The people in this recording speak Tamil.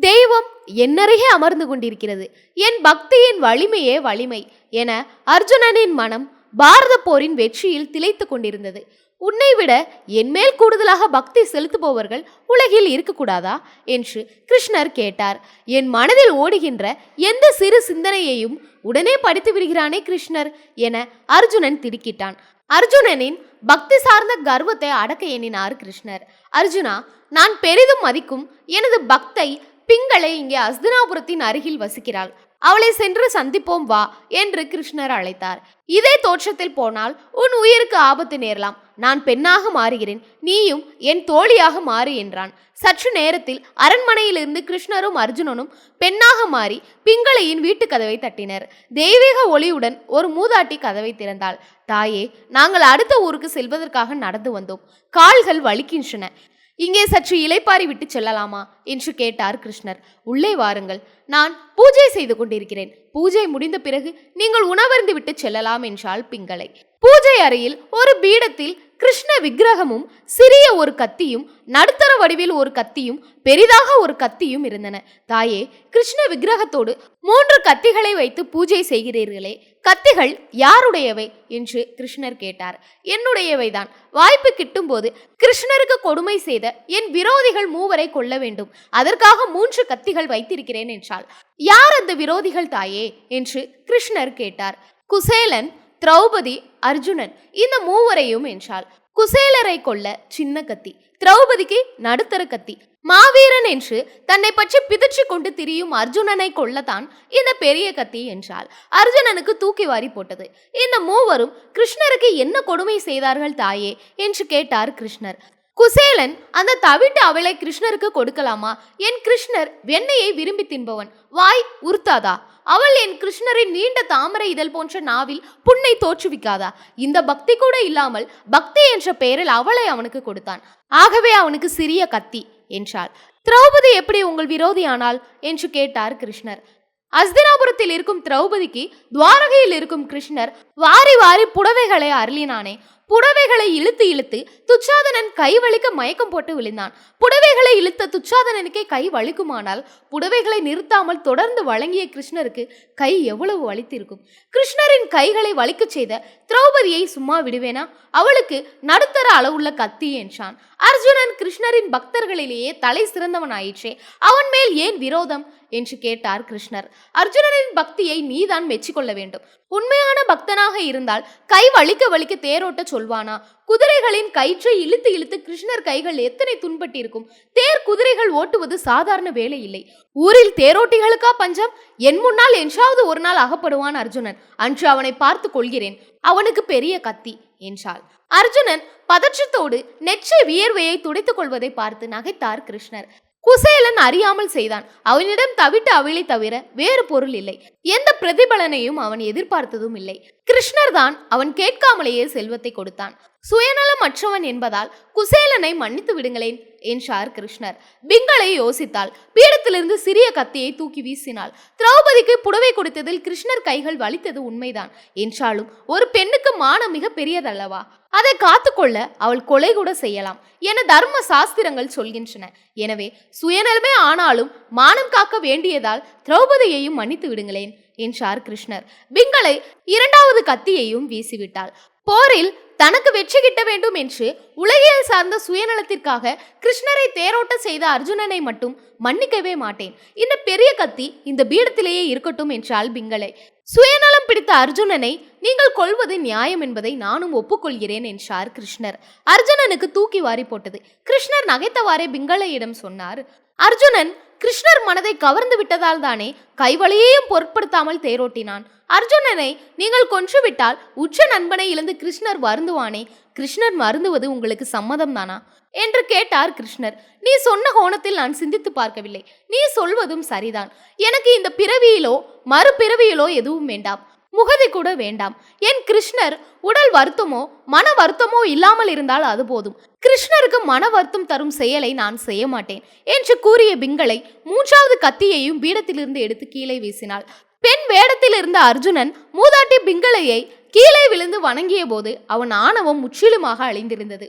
தெய்வம் என்னருகே அமர்ந்து கொண்டிருக்கிறது. என் பக்தியின் வலிமையே வலிமை என அர்ஜுனனின் மனம் பாரத போரின் வெற்றியில் திளைத்துக் கொண்டிருந்தது. உன்னை விட என்மேல் கூடுதலாக பக்தி செலுத்துபவர்கள் உலகில் இருக்கக்கூடாதா? என்று கிருஷ்ணர் கேட்டார். என் மனதில் ஓடுகின்ற எந்த சிறு சிந்தனையையும் உடனே படித்து விடுகிறானே கிருஷ்ணர் என அர்ஜுனன் திடுக்கிட்டான். அர்ஜுனனின் பக்தி சார்ந்த கர்வத்தை அடக்க எண்ணினார் கிருஷ்ணர். அர்ஜுனா நான் பெரிதும் மதிக்கும் எனது பக்தை பிங்களை இங்கே அஸ்தினாபுரத்தின் அருகில் வசிக்கிறாள். அவளை சென்று சந்திப்போம் வா என்று கிருஷ்ணர் அழைத்தார். இதே தோற்றத்தில் போனால் உன் உயிருக்கு ஆபத்து நேரலாம். நான் பெண்ணாக மாறுகிறேன். நீயும் என் தோழியாக மாறு என்றான். சற்று நேரத்தில் அரண்மனையிலிருந்து கிருஷ்ணரும் அர்ஜுனனும் பெண்ணாக மாறி பிங்களையின் வீட்டு கதவை தட்டினர். தெய்வீக ஒளியுடன் ஒரு மூதாட்டி கதவை திறந்தாள். தாயே நாங்கள் அடுத்த ஊருக்கு செல்வதற்காக நடந்து வந்தோம். கால்கள் வலிக்கின்றன. இங்கே சற்று இலைப்பாரி விட்டு செல்லலாமா? என்று கேட்டார் கிருஷ்ணர். உள்ளே வாருங்கள். நான் பூஜை செய்து கொண்டிருக்கிறேன். பூஜை முடிந்த பிறகு நீங்கள் உணவருந்து விட்டு செல்லலாம் என்றாள் பிங்களை பூஜை அறையில் ஒரு பீடத்தில் கிருஷ்ண விக்கிரகமும் சிறிய ஒரு கத்தியும் நடுத்தர வடிவில் ஒரு கத்தியும் பெரிதாக ஒரு கத்தியும் இருந்தன. தாயே கிருஷ்ண விக்கிரகத்தோடு மூன்று கத்திகளை வைத்து பூஜை செய்கிறீர்களே கத்திகள் யாருடையவை? என்று கிருஷ்ணர் கேட்டார். என்னுடையவைதான். வாய்ப்பு கிட்டும்போது கிருஷ்ணருக்கு கொடுமை செய்த என் விரோதிகள் மூவரை கொள்ள வேண்டும். அதற்காக மூன்று கத்திகள் வைத்திருக்கிறேன் என்றாள். யார் அந்த விரோதிகள் தாயே? என்று கிருஷ்ணர் கேட்டார். குசேலன் திரௌபதி அர்ஜுனன் இந்த மூவரையும் என்றாள். குசேலரை கொல்ல சின்ன கத்தி திரௌபதிக்கு நடுத்தர கத்தி. மாவீரன் என்று தன்னை பற்றி பிதிச்சு கொண்டு திரியும் அர்ஜுனனை கொல்லத்தான் இந்த பெரிய கத்தி என்றால் அர்ஜுனனுக்கு தூக்கி வாரி போட்டது. இந்த மூவரும் கிருஷ்ணருக்கு என்ன கொடுமை செய்தார்கள் தாயே? என்று கேட்டார் கிருஷ்ணர். குசேலன் அந்த தவிட்டு அவளை கிருஷ்ணருக்கு கொடுக்கலாமா? என் கிருஷ்ணர் வெண்ணையை விரும்பி தின்பவன். வாய் உறுத்தாதா? அவள் என் கிருஷ்ணரின் நீண்ட தாமரை இதழ் போன்ற நாவில் புண்ணை தோற்றுவிக்காதா? இந்த பக்தி கூட இல்லாமல் பக்தி என்ற பெயரில் அவளை அவனுக்கு கொடுத்தான். ஆகவே அவனுக்கு சிறிய கத்தி என்றாள். திரௌபதி எப்படி உங்கள் விரோதியானாள் என்று கேட்டார் கிருஷ்ணர். அஸ்தினாபுரத்தில் இருக்கும் திரௌபதிக்கு துவாரகையில் இருக்கும் கிருஷ்ணர் வாரி வாரி புடவைகளை அருளினானே. புடவைகளை இழுத்து இழுத்து துச்சாதனன் கை வலிக்க மயக்கம் போட்டு விழுந்தான். புடவைகளை இழுத்த துச்சாதனனுக்கே கை வலிக்குமானால் புடவைகளை நிறுத்தாமல் தொடர்ந்து வழங்கிய கிருஷ்ணருக்கு கை எவ்வளவு வலித்திருக்கும். கிருஷ்ணரின் கைகளை வலிக்கச் செய்த திரௌபதியை சும்மா விடுவேனா? அவளுக்கு நடுத்தர அளவுள்ள கத்தி என்றான். அர்ஜுனன் கிருஷ்ணரின் பக்தர்களிலேயே தலை சிறந்தவன் ஆயிற்றே அவன் மேல் ஏன் விரோதம்? என்று கேட்டார் கிருஷ்ணர். அர்ஜுனனின் பக்தியை நீதான் மெச்சிக்கொள்ள வேண்டும். உண்மையான பக்தனாக இருந்தால் கை வலிக்க வலிக்க தேரோட்ட சொல்வானா? குதிரைகளின் கயிற்றை இழுத்து இழுத்து கிருஷ்ணர் கைகள் எத்தனை துன்பட்டிருக்கும்? தேர் குதிரைகள் ஓட்டுவது சாதாரண வேலை இல்லை. ஊரில் தேரோட்டிகளுக்கா பஞ்சம்? என் முன்னால் என்றாவது ஒரு நாள் அகப்படுவான் அர்ஜுனன். அன்று அவனை பார்த்து கொள்கிறேன். அவனுக்கு பெரிய கத்தி. என்றாள். அர்ஜுனன் பதற்றத்தோடு நெற்றி வியர்வையை துடைத்துக் கொள்வதை பார்த்து நகைத்தார் கிருஷ்ணர். குசேலன் அறியாமல் செய்தான். அவனிடம் தவிட்டு அவிழை தவிர வேறு பொருள் இல்லை. எந்த பிரதிபலனையும் அவன் எதிர்பார்த்ததும் இல்லை. கிருஷ்ணர் தான் அவன் கேட்காமலேயே செல்வத்தை கொடுத்தான். சுயநலமற்றவன் என்பதால் குசேலனை மன்னித்து விடுங்களேன் என்றார் கிருஷ்ணர். பிங்களை யோசித்தாள் பீடத்திலிருந்து சிறிய கத்தியை தூக்கி வீசினாள். திரௌபதிக்கு புடவை கொடுத்ததில் கிருஷ்ணர் கைகள் வலித்தது உண்மைதான் என்றாலும் ஒரு பெண்ணுக்கு மானம் மிக பெரியதல்லவா? அதை காத்துக்கொள்ள அவள் கொலை கூட செய்யலாம் என தர்ம சாஸ்திரங்கள் சொல்கின்றன. எனவே சுயநலமே ஆனாலும் மானம் காக்க வேண்டியதால் திரௌபதியையும் மன்னித்து விடுங்களேன் என்றார் கிருஷ்ணர். பிங்களை இரண்டாவது கத்தியையும் வீசிவிட்டாள். போரில் தனக்கு வெற்றி கிட்ட வேண்டும் என்று உலகியல் சார்ந்த சுயநலத்திற்காக கிருஷ்ணரை தேரோட்ட செய்த அர்ஜுனனை மட்டும் மன்னிக்கவே மாட்டேன். இந்த பெரிய கத்தி இந்த பீடத்திலேயே இருக்கட்டும் என்றாள் பிங்களை சுயநலம் பிடித்த அர்ஜுனனை நீங்கள் கொள்வது நியாயம் என்பதை நானும் ஒப்புக்கொள்கிறேன் என்றார் கிருஷ்ணர். அர்ஜுனனுக்கு தூக்கி வாரி போட்டது. கிருஷ்ணர் நகைத்தவாறே பிங்களையிடம் சொன்னார். அர்ஜுனன் கிருஷ்ணர் மனதை கவர்ந்து விட்டதால் தானே கைவழியையும் பொருட்படுத்தாமல் தேரோட்டினான். அர்ஜுனனை நீங்கள் கொன்றுவிட்டால் உச்ச நண்பனை இழந்து கிருஷ்ணர் வருந்துவானே? கிருஷ்ணர் வருந்துவது உங்களுக்கு சம்மதம் தானா என்று கேட்டார் கிருஷ்ணர். நீ சொன்ன கோணத்தில் நான் சிந்தித்து பார்க்கவில்லை. நீ சொல்வதும் சரிதான். எனக்கு இந்த பிறவியிலோ மறுபிறவியிலோ எதுவும் வேண்டாம். முகதி கூட வேண்டாம். என் கிருஷ்ணர் உடல் வருத்தமோ மன வருத்தமோ இல்லாமல் இருந்தால் அது போதும். கிருஷ்ணருக்கு மன வருத்தம் தரும் செயலை நான் செய்ய மாட்டேன். என்று கூறிய பிங்களை மூன்றாவது கத்தியையும் பீடத்திலிருந்து எடுத்து கீழே வீசினாள். பெண் வேடத்தில் இருந்த அர்ஜுனன் மூதாட்டி பிங்களையை கீழே விழுந்து வணங்கிய போது அவன் ஆணவம் முற்றிலுமாக அழிந்திருந்தது.